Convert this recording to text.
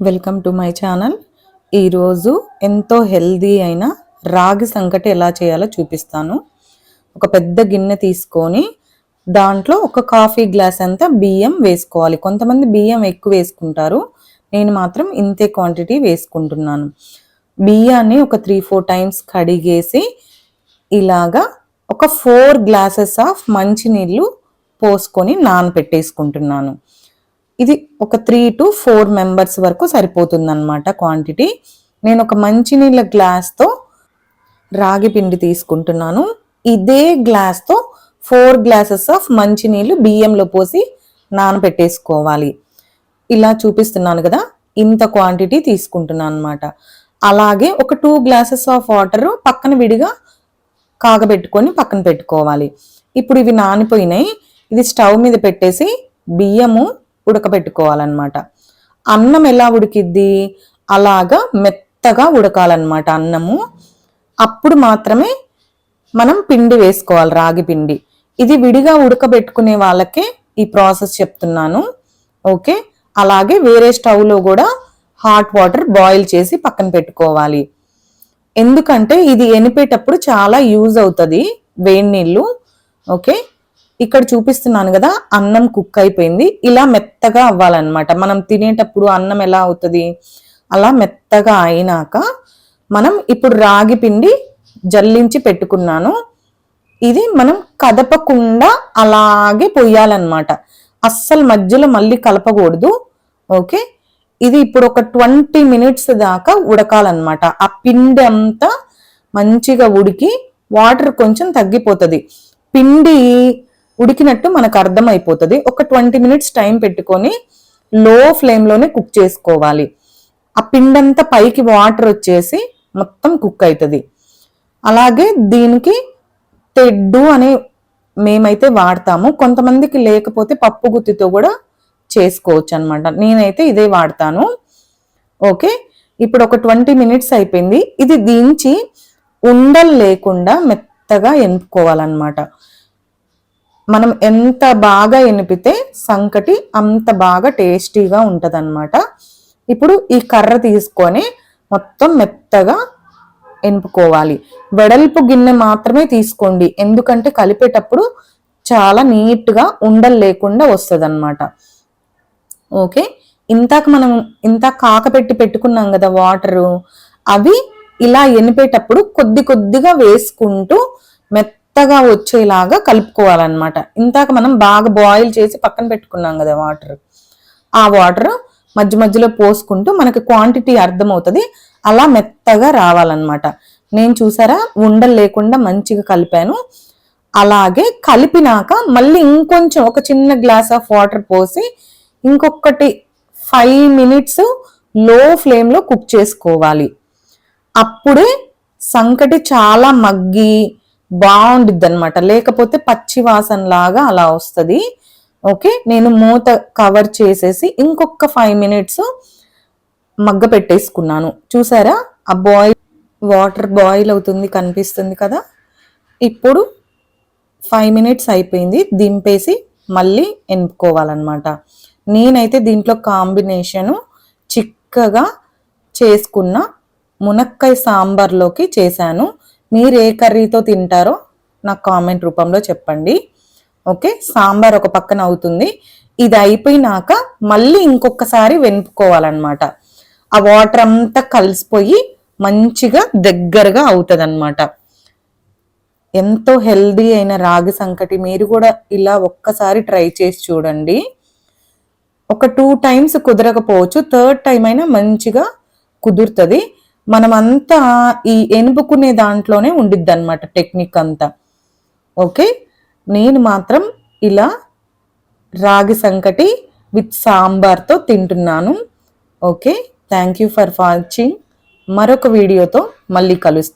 Welcome to my channel. ఈరోజు ఎంతో healthy అయిన రాగి సంకటి ఎలా చేయాలో చూపిస్తాను. ఒక పెద్ద గిన్నె తీసుకొని దాంట్లో ఒక కాఫీ గ్లాస్ అంతా బియ్యం వేసుకోవాలి. కొంతమంది బియ్యం ఎక్కువ వేసుకుంటారు. నేను మాత్రం ఇంతే క్వాంటిటీ వేసుకుంటున్నాను. బియ్యాన్ని ఒక త్రీ ఫోర్ టైమ్స్ కడిగేసి ఇలాగా ఒక ఫోర్ గ్లాసెస్ ఆఫ్ మంచినీళ్ళు పోసుకొని నానపెట్టేసుకుంటున్నాను. ఇది ఒక త్రీ టు ఫోర్ మెంబర్స్ వరకు సరిపోతుంది అనమాట క్వాంటిటీ నేను ఒక మంచినీళ్ళ గ్లాస్తో రాగి పిండి తీసుకుంటున్నాను. ఇదే గ్లాస్తో ఫోర్ గ్లాసెస్ ఆఫ్ మంచినీళ్ళు బియ్యంలో పోసి నానబెట్టేసుకోవాలి. ఇలా చూపిస్తున్నాను కదా ఇంత క్వాంటిటీ తీసుకుంటున్నాను అనమాట అలాగే ఒక టూ గ్లాసెస్ ఆఫ్ వాటర్ పక్కన విడిగా కాగబెట్టుకొని పక్కన పెట్టుకోవాలి. ఇప్పుడు ఇవి నానిపోయినాయి. ఇది స్టవ్ మీద పెట్టేసి బియ్యము ఉడకబెట్టుకోవాలన్నమాట. అన్నం ఎలా ఉడికిద్ది? అలాగా మెత్తగా ఉడకాలన్నమాట అన్నము. అప్పుడు మాత్రమే మనం పిండి వేసుకోవాలి రాగి పిండి. ఇది విడిగా ఉడకబెట్టుకునే వాళ్ళకే ఈ ప్రాసెస్ చెప్తున్నాను. ఓకే? అలాగే వేరే స్టవ్లో కూడా హాట్ వాటర్ బాయిల్ చేసి పక్కన పెట్టుకోవాలి. ఎందుకంటే ఇది ఎనిపేటప్పుడు చాలా యూజ్ అవుతుంది వేడి నీళ్ళు. ఓకే? ఇక్కడ చూపిస్తున్నాను కదా అన్నం కుక్ అయిపోయింది. ఇలా మెత్తగా అవ్వాలన్నమాట. మనం తినేటప్పుడు అన్నం ఎలా అవుతుంది? అలా మెత్తగా అయినాక మనం ఇప్పుడు రాగి పిండి జల్లించి పెట్టుకున్నాను. ఇది మనం కదపకుండా అలాగే పొయ్యాలన్నమాట. అస్సలు మధ్యలో మళ్ళీ కలపకూడదు. ఓకే? ఇది ఇప్పుడు ఒక ట్వంటీ మినిట్స్ దాకా ఉడకాలన్నమాట. ఆ పిండి అంతా మంచిగా ఉడికి వాటర్ కొంచెం తగ్గిపోతుంది. పిండి ఉడికినట్టు మనకు అర్థమైపోతుంది. ఒక ట్వంటీ మినిట్స్ టైం పెట్టుకొని లో ఫ్లేమ్లోనే కుక్ చేసుకోవాలి. ఆ పిండంతా పైకి వాటర్ వచ్చేసి మొత్తం కుక్ అవుతుంది అలాగే దీనికి తెడ్డు అనే మేమైతే వాడతాము. కొంతమందికి లేకపోతే పప్పు గుత్తితో కూడా చేసుకోవచ్చు అనమాట నేనైతే ఇదే వాడతాను. ఓకే? ఇప్పుడు ఒక ట్వంటీ మినిట్స్ అయిపోయింది. ఇది దించి ఉండలు లేకుండా మెత్తగా ఎంపుకోవాలన్నమాట. మనం ఎంత బాగా ఎనిపితే సంకటి అంత బాగా టేస్టీగా ఉంటదన్నమాట. ఇప్పుడు ఈ కర్ర తీసుకొని మొత్తం మెత్తగా ఎనుపుకోవాలి. వెడల్పు గిన్నె మాత్రమే తీసుకోండి. ఎందుకంటే కలిపేటప్పుడు చాలా నీట్గా ఉండలు లేకుండా వస్తుంది అనమాట ఓకే? ఇంతాక మనం ఇంత కాకపెట్టి పెట్టుకున్నాం కదా వాటరు అవి ఇలా ఎనిపేటప్పుడు కొద్ది కొద్దిగా వేసుకుంటూ మెత్త మెత్తగా వచ్చేలాగా కలుపుకోవాలన్నమాట. ఇంతాక మనం బాగా బాయిల్ చేసి పక్కన పెట్టుకున్నాం కదా వాటర్ ఆ వాటర్ మధ్య మధ్యలో పోసుకుంటూ మనకి క్వాంటిటీ అర్థమవుతుంది. అలా మెత్తగా రావాలన్నమాట. నేను చూసారా? ఉండలు లేకుండా మంచిగా కలిపాను. అలాగే కలిపినాక మళ్ళీ ఇంకొంచెం ఒక చిన్న గ్లాస్ ఆఫ్ వాటర్ పోసి ఇంకొకటి ఫైవ్ మినిట్స్లో ఫ్లేమ్లో కుక్ చేసుకోవాలి. అప్పుడే సంకటి చాలా మగ్గి బాగుండిద్ది అనమాట లేకపోతే పచ్చి వాసన లాగా అలా వస్తుంది. ఓకే? నేను మూత కవర్ చేసేసి ఇంకొక ఫైవ్ మినిట్స్ మగ్గ పెట్టేసుకున్నాను. చూసారా? ఆ బాయిల్ వాటర్ బాయిల్ అవుతుంది కనిపిస్తుంది కదా? ఇప్పుడు ఫైవ్ మినిట్స్ అయిపోయింది. దింపేసి మళ్ళీ ఎనుకోవాలన్నమాట నేనైతే దీంట్లో కాంబినేషను చిక్కగా చేసుకున్న మునక్కాయ సాంబార్లోకి చేశాను. మీరు ఏ కర్రీతో తింటారో నాకు కామెంట్ రూపంలో చెప్పండి. ఓకే? సాంబార్ ఒక పక్కన అవుతుంది. ఇది అయిపోయినాక మళ్ళీ ఇంకొకసారి వెనుపుకోవాలన్నమాట ఆ వాటర్ అంతా కలిసిపోయి మంచిగా దగ్గరగా అవుతుంది అనమాట ఎంతో హెల్దీ అయిన రాగి సంకటి మీరు కూడా ఇలా ఒక్కసారి ట్రై చేసి చూడండి. ఒక టూ టైమ్స్ కుదరకపోవచ్చు. థర్డ్ టైం అయినా మంచిగా కుదురుతుంది. మనమంతా ఈ ఎనుపుకునే దాంట్లోనే ఉండిద్ది అనమాట టెక్నిక్ అంతా. ఓకే? నేను మాత్రం ఇలా రాగి సంకటి విత్ సాంబార్తో తింటున్నాను. Okay? Thank you for watching. మరొక వీడియోతో మళ్ళీ కలుస్తాను.